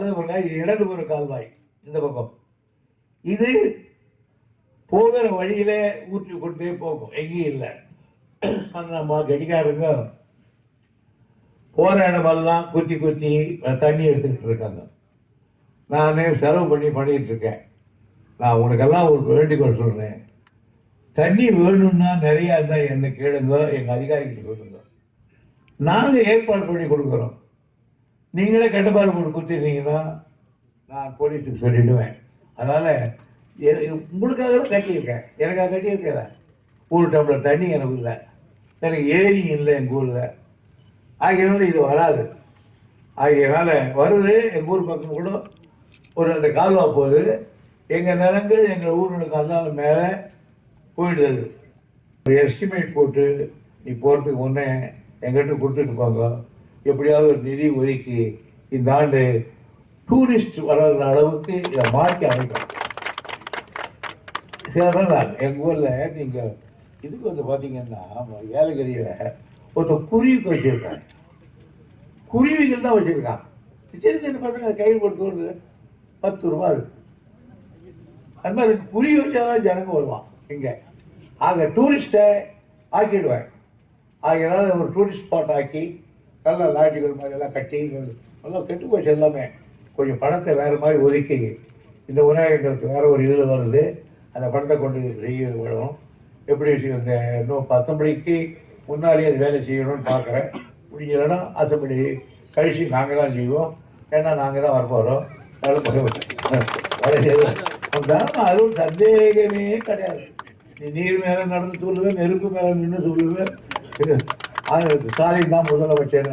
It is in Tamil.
வலது பக்கம் இடது ஒரு கால்வாய் இந்த பக்கம். இது போகிற வழியில ஊற்றி கொண்டே போகும். எங்கேயும் இல்லை. நம்ம கடிகாரங்க போற இடமெல்லாம் குத்தி குத்தி தண்ணி எடுத்துக்கிட்டு இருக்காங்க. நானே செலவு பண்ணி பண்ணிட்டு இருக்கேன். நான் உனக்கெல்லாம் ஒரு வேண்டுகோள் சொல்றேன். தண்ணி வேணும்னா நிறையா இருந்தால் என்ன கேளுங்க. எங்க அதிகாரிகிட்ட சொல்லுங்க. நாங்க ஏற்பாடு பண்ணி கொடுக்குறோம். நீங்களே கட்டுப்பாடு போட்டு கொடுத்துருந்தீங்கன்னா நான் போலீஸுக்கு சொல்லிடுவேன். அதனால் உங்களுக்காக தான் கட்டியிருக்கேன். எனக்காக கட்டியிருக்கேன். ஒரு டம்ளர் தண்ணி எனக்கு இல்லை. எனக்கு ஏரி இல்லை எங்கள் ஊரில். ஆகையினால இது வராது. ஆகையினால வருது எங்கள் ஊர் பக்கம் கூட ஒரு அந்த கால்வா போகுது. எங்கள் நிலங்கள் எங்கள் ஊர்களுக்கு அதனால மேலே போயிடுது ஒரு எஸ்டிமேட் போட்டு நீ போகிறதுக்கு முன்னே எங்கிட்ட கொடுத்துட்டு போங்க. எப்படியாவது ஒரு நிதி ஒதுக்கி இந்த ஆண்டு டூரிஸ்ட் வளர்கிற அளவுக்கு இதை மாற்றி அமைக்கணும். சிலதான் எங்கள் ஊரில் நீங்கள் இதுக்கு வந்து பார்த்தீங்கன்னா ஏலகிரியில் ஒருத்தன் குருவிக்கு வச்சுருக்காங்க. குருவிகள் தான் வச்சுருக்கான் சின்ன சின்ன பசங்க கையில் கொடுத்து பத்து ரூபா இருக்கு. அது மாதிரி குருவி வச்சாதான் ஜனங்க வருவான் இங்கே. ஆக டூரிஸ்ட்டை ஆக்கிடுவேன். ஆகையினால ஒரு டூரிஸ்ட் ஸ்பாட் ஆக்கி நல்ல லாட்ஜுகள் மாதிரி எல்லாம் கட்டி நல்லா கெட்டு போச்சு எல்லாமே. கொஞ்சம் பணத்தை வேறு மாதிரி ஒதுக்கி இந்த விநாயகர்களுக்கு வேறு ஒரு இதில் வருது. அந்த பணத்தை கொண்டு செய்ய விடணும். எப்படி இந்த இன்னும் மணிக்கு முன்னாடியே அது வேலை செய்யணும்னு பார்க்குறேன். முடிஞ்சலன்னா அசம்படி கழிச்சு நாங்கள் தான் செய்வோம். ஏன்னா நாங்கள் தான் வரப்போகிறோம் அதான் அதுவும் சந்தேகமே கிடையாது. நீ நீர் மேலே நடந்து சொல்லுவேன் நெருப்பு மேலே நின்று சொல்லுவேன் அது ஸ்டாலின் தான் முதலமைச்சர்